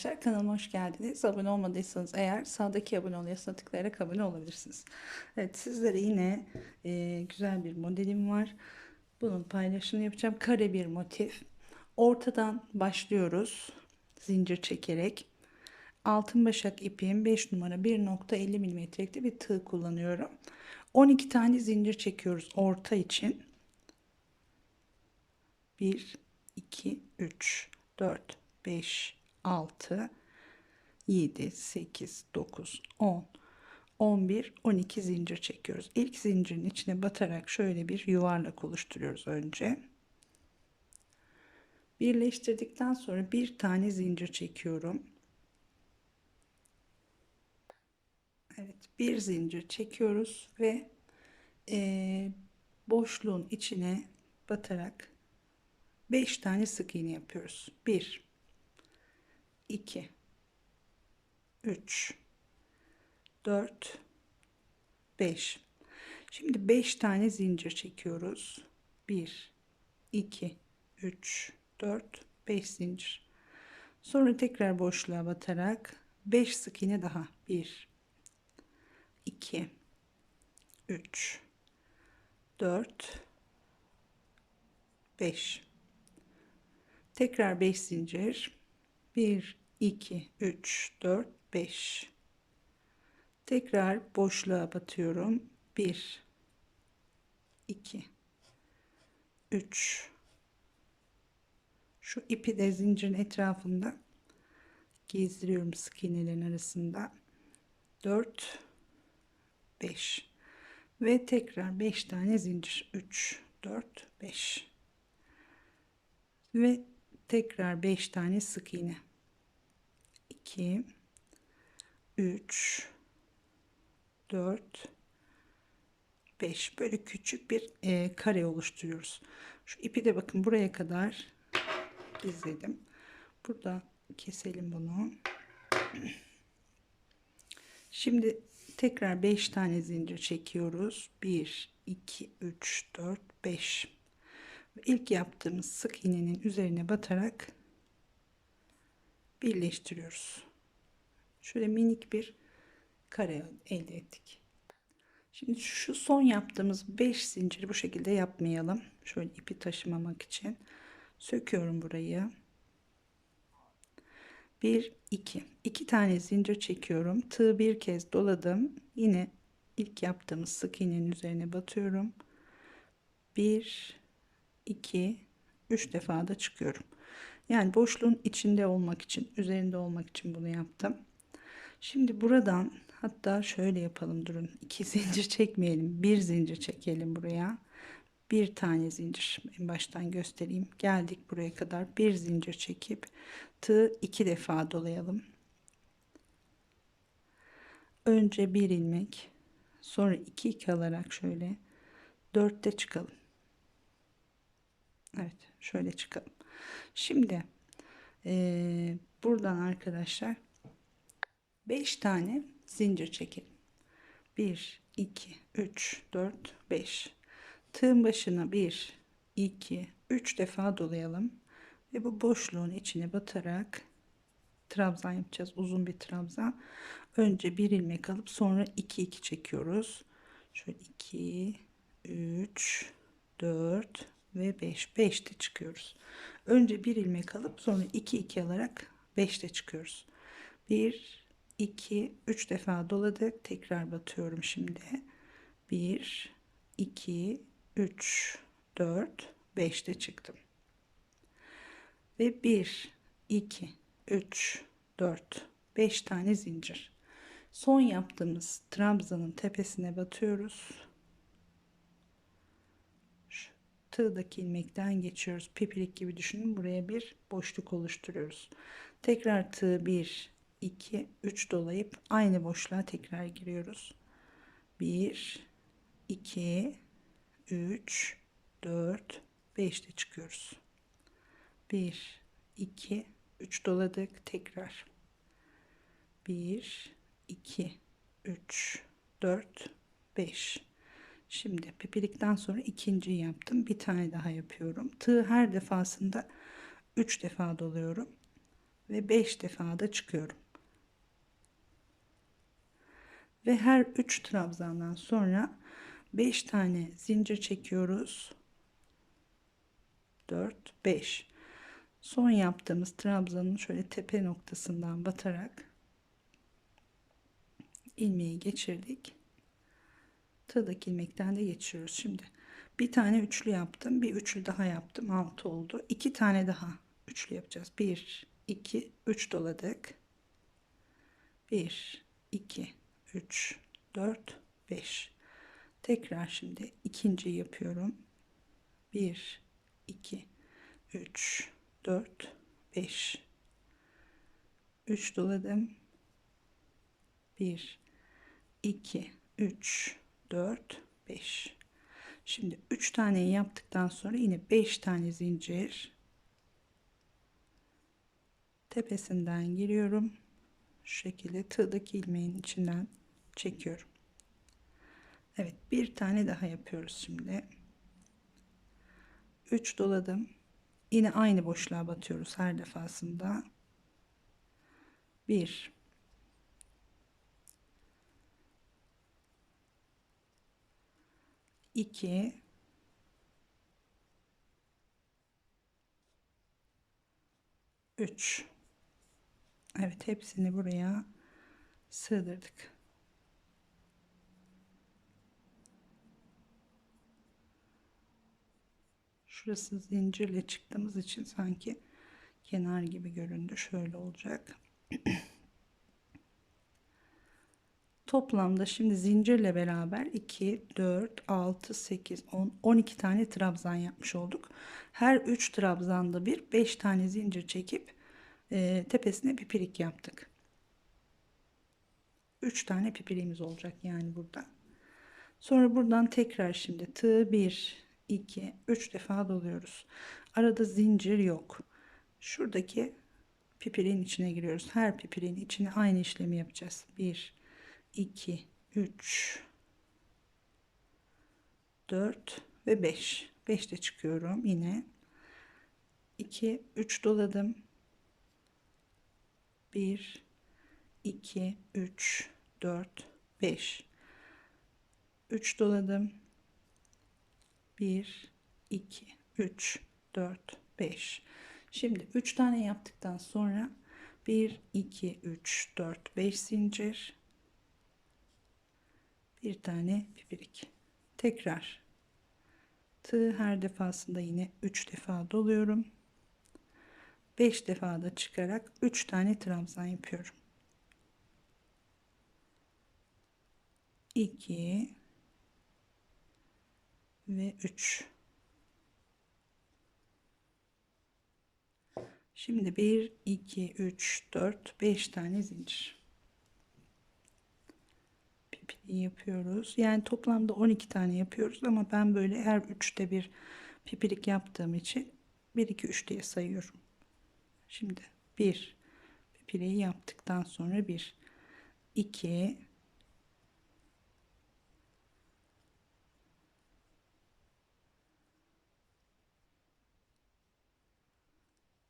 arkadaşlar kanalıma hoş geldiniz. Abone olmadıysanız eğer sağdaki abone ol yazısına tıklayarak abone olabilirsiniz. Evet sizlere yine e, güzel bir modelim var. Bunun paylaşımını yapacağım. Kare bir motif. Ortadan başlıyoruz. Zincir çekerek. Altın başak ipim 5 numara 1.50 milimetrelikte bir tığ kullanıyorum. 12 tane zincir çekiyoruz orta için. 1 2 3 4 5 6 7 8 9 10 11 12 zincir çekiyoruz. İlk zincirin içine batarak şöyle bir yuvarlak oluşturuyoruz önce. Birleştirdikten sonra bir tane zincir çekiyorum. Evet, bir zincir çekiyoruz ve e, boşluğun içine batarak 5 tane sık iğne yapıyoruz. 1 2 3 4 5 Şimdi 5 tane zincir çekiyoruz. 1 2 3 4 5 zincir. Sonra tekrar boşluğa batarak 5 sık iğne daha. 1 2 3 4 5 tekrar 5 zincir 1 2 3 4 5 tekrar boşluğa batıyorum. 1 2 3 şu ipi de zincirin etrafında gezdiriyorum sık iğnelerin arasında. 4 5 ve tekrar 5 tane zincir. 3 4 5 ve tekrar 5 tane sık iğne 2 3 4 5 böyle küçük bir e, kare oluşturuyoruz. Şu ipi de bakın buraya kadar dizledim. Burada keselim bunu. Şimdi tekrar 5 tane zincir çekiyoruz. 1 2 3 4 5 ilk yaptığımız sık iğnenin üzerine batarak birleştiriyoruz. Şöyle minik bir kare elde ettik. Şimdi şu son yaptığımız 5 zinciri bu şekilde yapmayalım. Şöyle ipi taşımamak için söküyorum burayı. 1 2 2 tane zincir çekiyorum. Tığ bir kez doladım. Yine ilk yaptığımız sık iğnenin üzerine batıyorum. 1 2 3 defa da çıkıyorum. Yani boşluğun içinde olmak için, üzerinde olmak için bunu yaptım. Şimdi buradan hatta şöyle yapalım durun. iki zincir çekmeyelim. Bir zincir çekelim buraya. Bir tane zincir en baştan göstereyim. Geldik buraya kadar bir zincir çekip tığ iki defa dolayalım. Önce bir ilmek, sonra iki iki alarak şöyle dörtte çıkalım. Evet şöyle çıkalım. Şimdi e, buradan arkadaşlar 5 tane zincir çekelim. 1 2 3 4 5 tığın başına 1 2 3 defa dolayalım ve bu boşluğun içine batarak trabzan yapacağız. Uzun bir trabzan. Önce bir ilmek alıp sonra 2 2 çekiyoruz. Şöyle 2 3 4 ve 5 5'te çıkıyoruz. Önce bir ilmek alıp sonra 2 2 alarak 5'te çıkıyoruz. 1 2 3 defa doladık tekrar batıyorum şimdi. 1 2 3 4 5'te çıktım. Ve 1 2 3 4 5 tane zincir. Son yaptığımız trabzanın tepesine batıyoruz Şu tığdaki ilmekten geçiyoruz. Pipirik gibi düşünün buraya bir boşluk oluşturuyoruz. Tekrar tığ 1 2 3 dolayıp aynı boşluğa tekrar giriyoruz. 1 2 3 4 5'te çıkıyoruz. 1 2 3 doladık tekrar. 1 2 3 4 5 şimdi pipirikten sonra ikinci yaptım bir tane daha yapıyorum tığ her defasında 3 defa doluyorum ve 5 defa da çıkıyorum. Ve her 3 trabzandan sonra 5 tane zincir çekiyoruz. 4 5 son yaptığımız trabzanın şöyle tepe noktasından batarak ilmeği geçirdik tığdaki ilmekten de geçiyoruz. Şimdi bir tane üçlü yaptım bir üçlü daha yaptım 6 oldu. İki tane daha üçlü yapacağız. 1 2 3 doladık. 1 2 3 4 5 tekrar şimdi ikinci yapıyorum. 1 2 3 4 5 3 doladım. 1 2 3 4 5 şimdi 3 tane yaptıktan sonra yine 5 tane zincir tepesinden giriyorum. Şu şekilde tığdaki ilmeğin içinden çekiyorum. Evet bir tane daha yapıyoruz şimdi. 3 doladım. Yine aynı boşluğa batıyoruz her defasında. 1 2 3 Evet hepsini buraya sığdırdık. Şurası zincirle çıktığımız için sanki kenar gibi göründü. Şöyle olacak. Toplamda şimdi zincirle beraber 2, 4, 6, 8, 10, 12 tane trabzan yapmış olduk. Her 3 trabzanda bir 5 tane zincir çekip e, tepesine pipirik yaptık. 3 tane pipiriğimiz olacak yani burada. Sonra buradan tekrar şimdi tığ 1, 2, 3 defa doluyoruz. Arada zincir yok. Şuradaki pipiriğin içine giriyoruz. Her pipiriğin içine aynı işlemi yapacağız. 1, 2, 3, 4 ve 5. 5 de çıkıyorum yine. 2, 3 doladım. 1, 2, 3, 4, 5. 3 doladım. 1, 2, 3, 4, 5. Şimdi 3 tane yaptıktan sonra 1, 2, 3, 4, 5 zincir. Bir tane pipirik. Tekrar tığ her defasında yine 3 defa doluyorum. 5 defa da çıkarak 3 tane trabzan yapıyorum. 2 ve 3 Şimdi 1 2 3 4 5 tane zincir pipili yapıyoruz. Yani toplamda 12 tane yapıyoruz ama ben böyle her üçte bir pipilik yaptığım için 1 2 3 diye sayıyorum. Şimdi 1 pipiliği yaptıktan sonra 1 2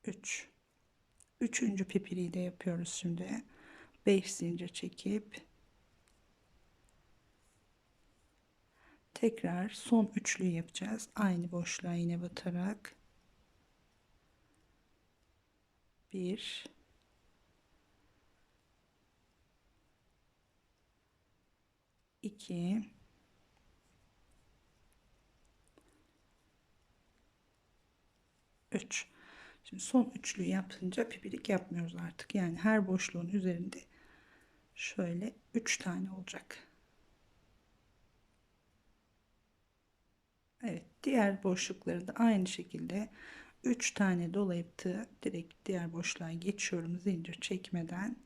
3 üçüncü pipiliği de yapıyoruz şimdi. 5 zincir çekip tekrar son üçlü yapacağız. Aynı boşluğa yine batarak. 1 2 3 Şimdi son üçlü yapınca pipirik yapmıyoruz artık. Yani her boşluğun üzerinde şöyle 3 tane olacak. Evet, diğer boşlukları da aynı şekilde 3 tane dolayıp tığ direkt diğer boşluğa geçiyorum zincir çekmeden.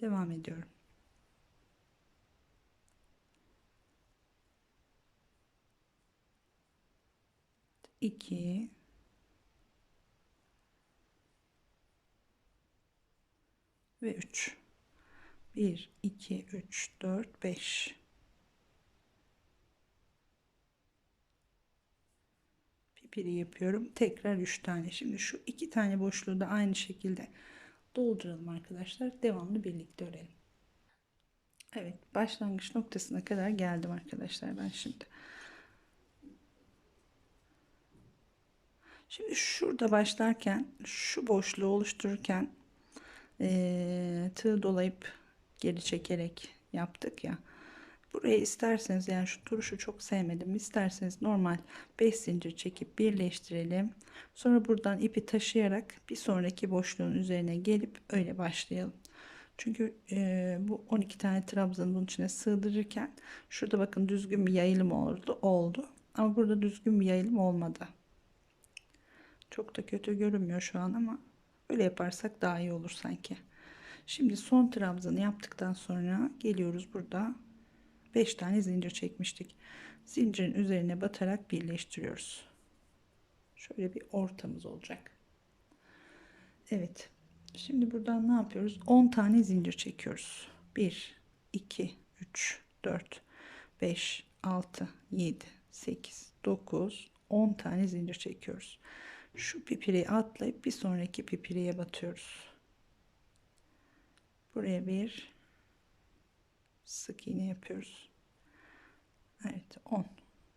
Devam ediyorum. 2 ve 3 1 2 3 4 5 pipiri yapıyorum. Tekrar 3 tane. Şimdi şu iki tane boşluğu da aynı şekilde dolduralım arkadaşlar. Devamlı birlikte örelim. Evet başlangıç noktasına kadar geldim arkadaşlar ben şimdi. Şimdi şurada başlarken şu boşluğu oluştururken e, tığ dolayıp geri çekerek yaptık ya. Buraya isterseniz yani şu turuşu çok sevmedim. İsterseniz normal 5 zincir çekip birleştirelim. Sonra buradan ipi taşıyarak bir sonraki boşluğun üzerine gelip öyle başlayalım. Çünkü e, bu 12 tane trabzanı bunun içine sığdırırken şurada bakın düzgün bir yayılım oldu. oldu. Ama burada düzgün bir yayılım olmadı. Çok da kötü görünmüyor şu an ama öyle yaparsak daha iyi olur sanki. Şimdi son trabzanı yaptıktan sonra geliyoruz burada 5 tane zincir çekmiştik. Zincirin üzerine batarak birleştiriyoruz. Şöyle bir ortamız olacak. Evet. Şimdi buradan ne yapıyoruz? 10 tane zincir çekiyoruz. 1 2 3 4 5 6 7 8 9 10 tane zincir çekiyoruz. Şu pipireyi atlayıp bir sonraki pipireye batıyoruz. Buraya bir sık iğne yapıyoruz. Evet 10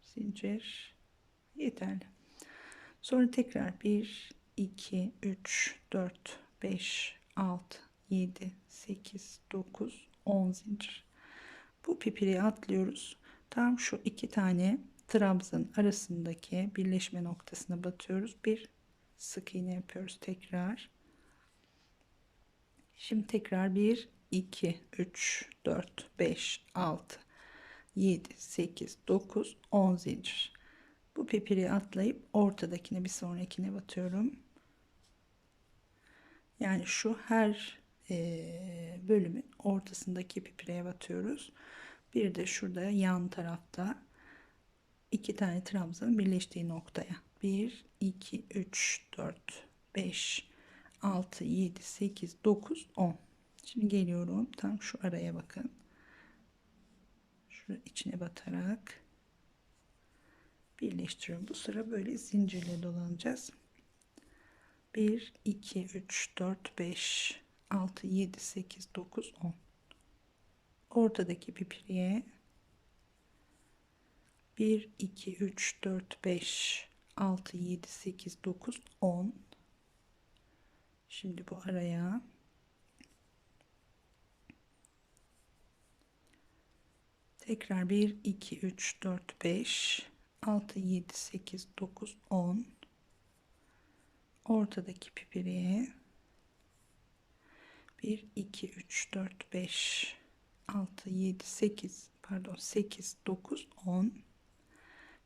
zincir yeterli. Sonra tekrar 1 2 3 4 5 6 7 8 9 10 zincir. Bu pipireyi atlıyoruz. Tam şu iki tane trabzan arasındaki birleşme noktasına batıyoruz. Bir sık iğne yapıyoruz tekrar. Şimdi tekrar 1 2 3 4 5 6 7 8 9 10 zincir. Bu pipiri atlayıp ortadakine bir sonrakine batıyorum. Yani şu her e, bölümün ortasındaki pipireye batıyoruz. Bir de şurada yan tarafta iki tane trabzanın birleştiği noktaya. 1 2 3 4 5 6 7 8 9 10 şimdi geliyorum. Tam şu araya bakın. Şurada içine batarak birleştiriyorum. Bu sıra böyle zincirle dolanacağız. 1 2 3 4 5 6 7 8 9 10 ortadaki pipiriye 1 2 3 4 5 6 7 8 9 10 şimdi bu araya tekrar 1 2 3 4 5 6 7 8 9 10 ortadaki pipiriye 1 2 3 4 5 6 7 8 pardon 8 9 10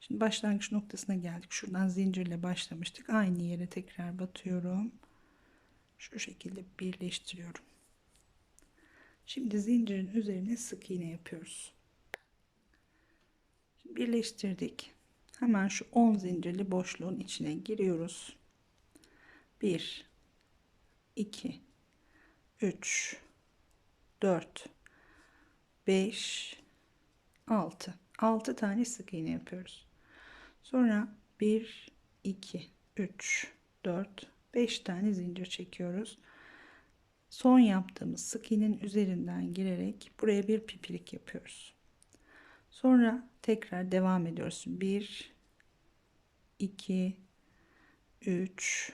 Şimdi başlangıç noktasına geldik. Şuradan zincirle başlamıştık. Aynı yere tekrar batıyorum. Şu şekilde birleştiriyorum. Şimdi zincirin üzerine sık iğne yapıyoruz. Birleştirdik. Hemen şu 10 zincirli boşluğun içine giriyoruz. 1 2 3 4 5 6 6 tane sık iğne yapıyoruz. Sonra 1 2 3 4 5 tane zincir çekiyoruz. Son yaptığımız sık iğnenin üzerinden girerek buraya bir pipirik yapıyoruz. Sonra tekrar devam ediyoruz. 1 2 3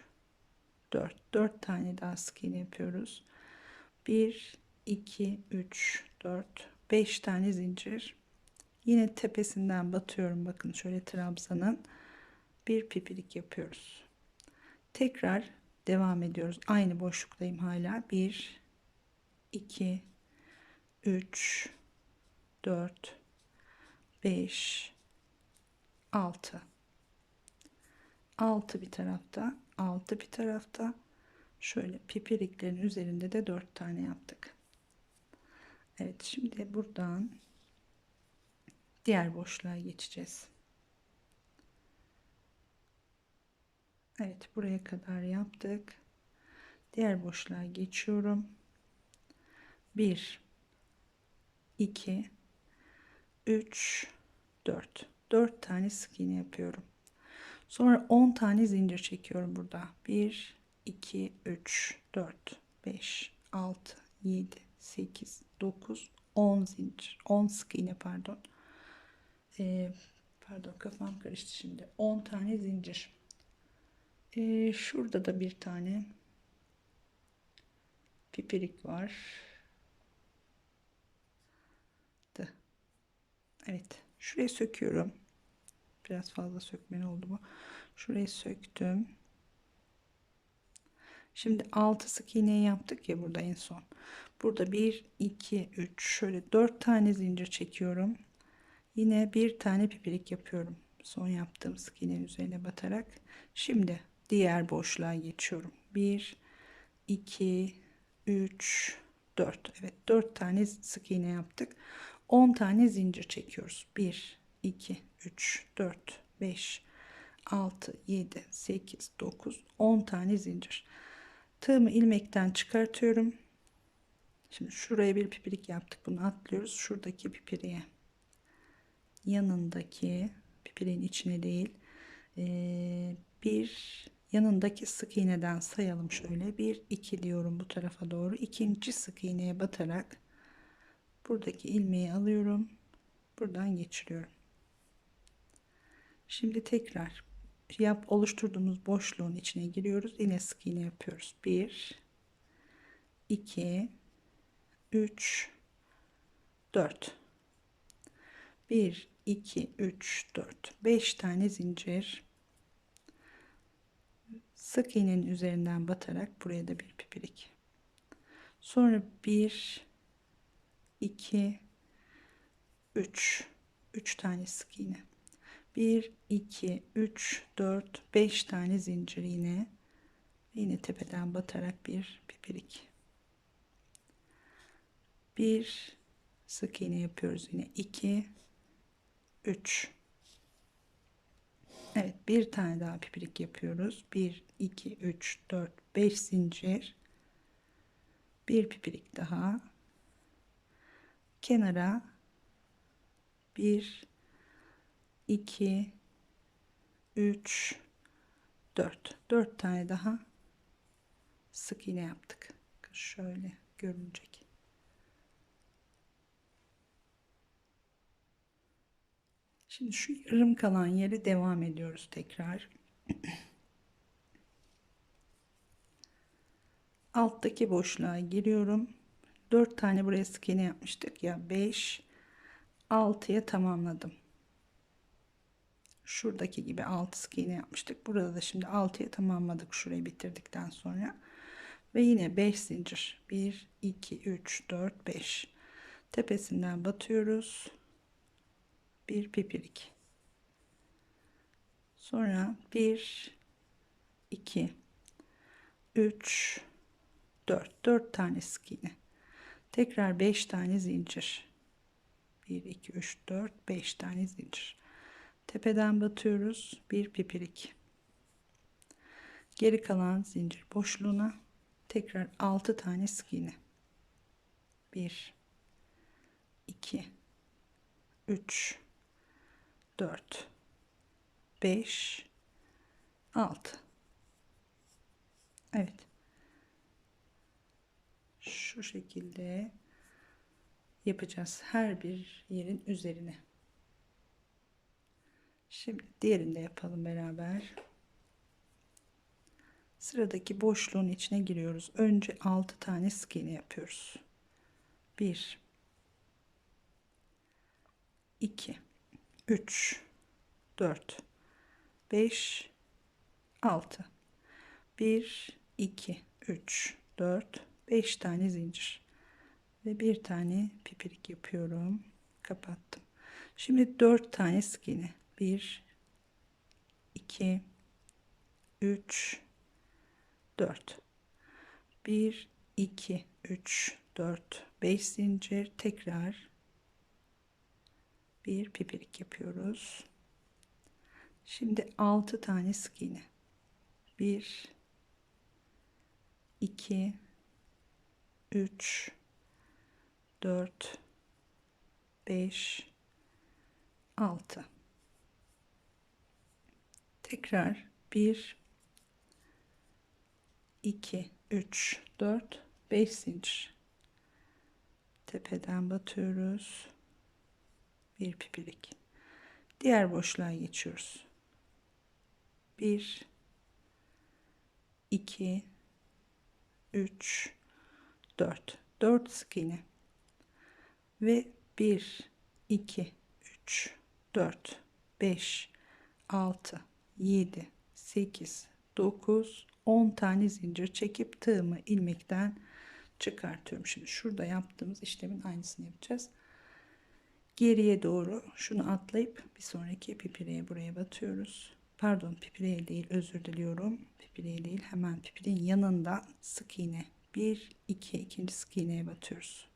4 4 tane daha sık iğne yapıyoruz. 1 2 3 4 5 tane zincir Yine tepesinden batıyorum. Bakın şöyle trabzanın bir pipirik yapıyoruz. Tekrar devam ediyoruz. Aynı boşluktayım hala. 1 2 3 4 5 6 6 bir tarafta 6 bir tarafta şöyle pipiriklerin üzerinde de 4 tane yaptık. Evet şimdi buradan diğer boşluğa geçeceğiz. Evet buraya kadar yaptık. Diğer boşluğa geçiyorum. 1 2 3 4 4 tane sık iğne yapıyorum. Sonra 10 tane zincir çekiyorum burada. 1, 2, 3, 4, 5, 6, 7, 8, 9, 10 zincir. 10 sık iğne pardon. Ee, pardon kafam karıştı şimdi. 10 tane zincir. Ee, şurada da bir tane pipirik var. Evet. Şurayı söküyorum. Biraz fazla sökmeli oldu bu. Şurayı söktüm. Şimdi 6 sık iğne yaptık ya burada en son. Burada 1, 2, 3 şöyle 4 tane zincir çekiyorum. Yine bir tane pipirik yapıyorum. Son yaptığım sık iğnenin üzerine batarak. Şimdi diğer boşluğa geçiyorum. 1, 2, 3, 4. Evet 4 tane sık iğne yaptık. 10 tane zincir çekiyoruz. 1, 2, 3, 4, 5, 6, 7, 8, 9, 10 tane zincir. Tığımı ilmekten çıkartıyorum. Şimdi şuraya bir pipirik yaptık. Bunu atlıyoruz. Şuradaki pipiriğe. Yanındaki pipiriğin içine değil. Ee, bir yanındaki sık iğneden sayalım şöyle. 1, 2 diyorum bu tarafa doğru. İkinci sık iğneye batarak buradaki ilmeği alıyorum. Buradan geçiriyorum. Şimdi tekrar yap oluşturduğumuz boşluğun içine giriyoruz. Yine sık iğne yapıyoruz. 1 2 3 4 1 2 3 4 5 tane zincir sık iğnenin üzerinden batarak buraya da bir pipirik sonra 1 2 3 3 tane sık iğne. 1 2 3 4 5 tane zincir iğne. Yine tepeden batarak bir pipirik bir sık iğne yapıyoruz yine. 2 3 Evet bir tane daha pipirik yapıyoruz. 1 2 3 4 5 zincir. Bir pipirik daha kenara. 1 2 3 4 4 tane daha sık iğne yaptık. Şöyle görünecek. Şimdi şu yarım kalan yere devam ediyoruz tekrar. Alttaki boşluğa giriyorum 4 tane buraya sık iğne yapmıştık. Ya 5 6'ya tamamladım. Şuradaki gibi 6 sık iğne yapmıştık. Burada da şimdi 6'ya tamamladık şurayı bitirdikten sonra. Ve yine 5 zincir. 1 2 3 4 5 tepesinden batıyoruz. Bir pipirik sonra 1 2 3 4 4 tane sık iğne tekrar 5 tane zincir. 1 2 3 4 5 tane zincir. Tepeden batıyoruz. Bir pipirik. Geri kalan zincir boşluğuna tekrar 6 tane sık iğne. 1 2 3 4 5 6 Evet şu şekilde yapacağız her bir yerin üzerine. Şimdi diğerini de yapalım beraber. Sıradaki boşluğun içine giriyoruz. Önce 6 tane sık iğne yapıyoruz. 1 2 3 4 5 6 1 2 3 4 5 tane zincir. Ve bir tane pipirik yapıyorum. Kapattım. Şimdi 4 tane sık iğne 1 2 3 4 1 2 3 4 5 zincir. Tekrar bir pipirik yapıyoruz. Şimdi 6 tane sık iğne 1 2 3 4 5 6 Tekrar 1 2 3 4 5 zincir. Tepeden batıyoruz. Bir pipirik. Diğer boşluğa geçiyoruz. 1 2 3 4 4 sık iğne ve 1 2 3 4 5 6 7 8 9 10 tane zincir çekip tığımı ilmekten çıkartıyorum. Şimdi şurada yaptığımız işlemin aynısını yapacağız. Geriye doğru şunu atlayıp bir sonraki pipireye buraya batıyoruz. Pardon pipireye değil özür diliyorum. Pipireye değil hemen pipireyin yanında sık iğne 1 2 ikinci sık iğneye batıyoruz.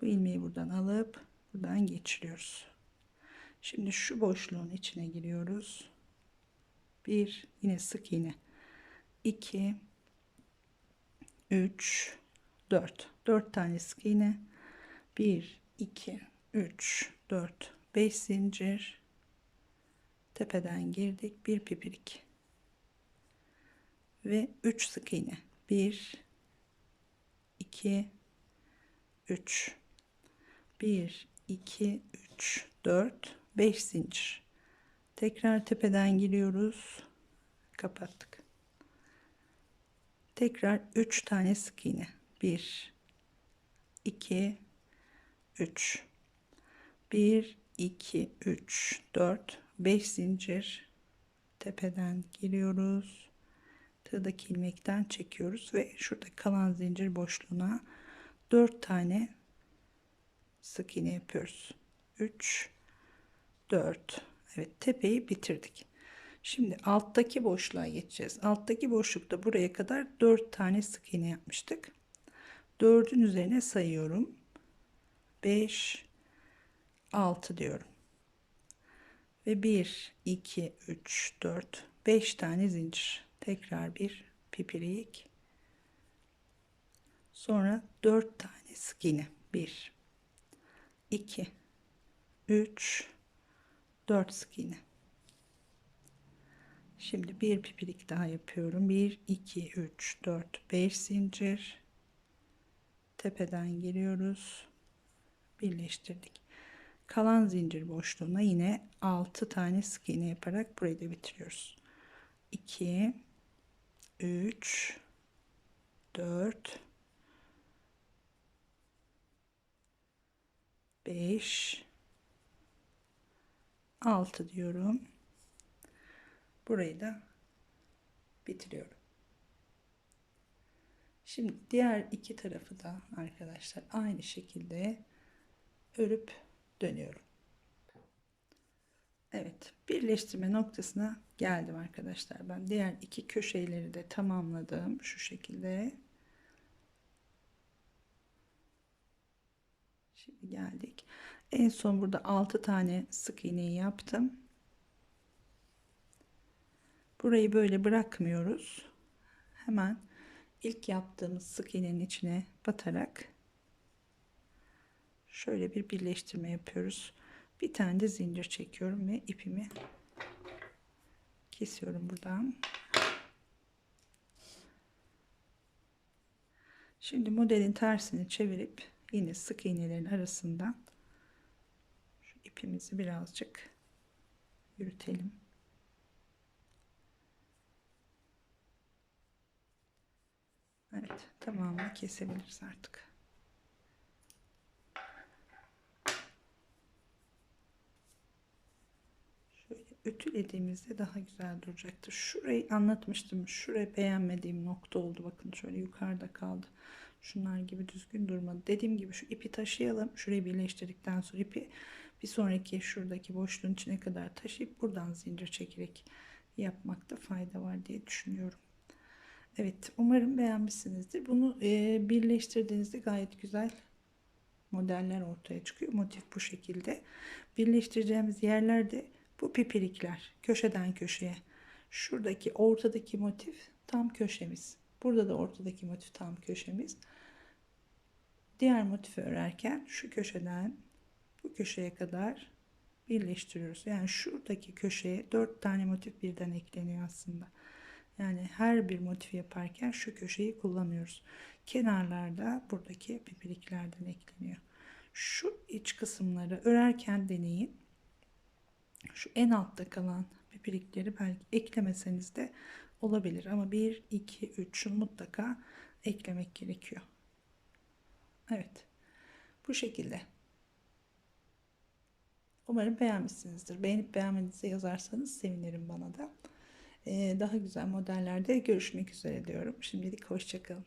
Bu ilmeği buradan alıp buradan geçiriyoruz. Şimdi şu boşluğun içine giriyoruz. 1 yine sık iğne. 2 3 4 4 tane sık iğne. 1 2 3 4 5 zincir. Tepeden girdik. Bir pipirik. Ve 3 sık iğne 1 2 3 1 2 3 4 5 zincir. Tekrar tepeden giriyoruz. Kapattık. Tekrar 3 tane sık iğne. 1 2 3 1 2 3 4 5 zincir. Tepeden giriyoruz tığdaki ilmekten çekiyoruz ve şurada kalan zincir boşluğuna 4 tane sık iğne yapıyoruz. 3 4 Evet tepeyi bitirdik. Şimdi alttaki boşluğa geçeceğiz. Alttaki boşlukta buraya kadar 4 tane sık iğne yapmıştık. 4'ün üzerine sayıyorum. 5 6 diyorum. Ve 1 2 3 4 5 tane zincir tekrar bir pipirik. Sonra 4 tane sık iğne. 1 2 3 4 sık iğne. Şimdi bir pipirik daha yapıyorum. 1 2 3 4 5 zincir. Tepeden giriyoruz. Birleştirdik. Kalan zincir boşluğuna yine 6 tane sık iğne yaparak burayı da bitiriyoruz. 2 3 4 5 6 diyorum. Burayı da bitiriyorum. Şimdi diğer iki tarafı da arkadaşlar aynı şekilde örüp dönüyorum. Evet birleştirme noktasına geldim arkadaşlar. Ben diğer iki köşeleri de tamamladım şu şekilde. Şimdi geldik. En son burada 6 tane sık iğneyi yaptım. Burayı böyle bırakmıyoruz. Hemen ilk yaptığımız sık iğnenin içine batarak şöyle bir birleştirme yapıyoruz. Bir tane de zincir çekiyorum ve ipimi kesiyorum buradan. Şimdi modelin tersini çevirip yine sık iğnelerin arasından şu ipimizi birazcık yürütelim. Evet tamamını kesebiliriz artık. Şöyle ütülediğimizde daha güzel duracaktır. Şurayı anlatmıştım. Şurayı beğenmediğim nokta oldu. Bakın şöyle yukarıda kaldı. Şunlar gibi düzgün durmadı. Dediğim gibi şu ipi taşıyalım. Şurayı birleştirdikten sonra ipi bir sonraki şuradaki boşluğun içine kadar taşıyıp buradan zincir çekerek yapmakta fayda var diye düşünüyorum. Evet umarım beğenmişsinizdir. Bunu e, birleştirdiğinizde gayet güzel modeller ortaya çıkıyor. Motif bu şekilde. Birleştireceğimiz yerlerde bu pipirikler köşeden köşeye. Şuradaki ortadaki motif tam köşemiz. Burada da ortadaki motif tam köşemiz. Diğer motifi örerken şu köşeden bu köşeye kadar birleştiriyoruz. Yani şuradaki köşeye 4 tane motif birden ekleniyor aslında. Yani her bir motif yaparken şu köşeyi kullanıyoruz. Kenarlarda buradaki pipiriklerden ekleniyor. Şu iç kısımları örerken deneyin. Şu en altta kalan pipirikleri belki eklemeseniz de olabilir. Ama 1, 2, 3 şunu mutlaka eklemek gerekiyor. Evet. Bu şekilde. Umarım beğenmişsinizdir. Beğenip beğenmediğinizi yazarsanız sevinirim bana da. Ee, daha güzel modellerde görüşmek üzere diyorum. Şimdilik hoşçakalın.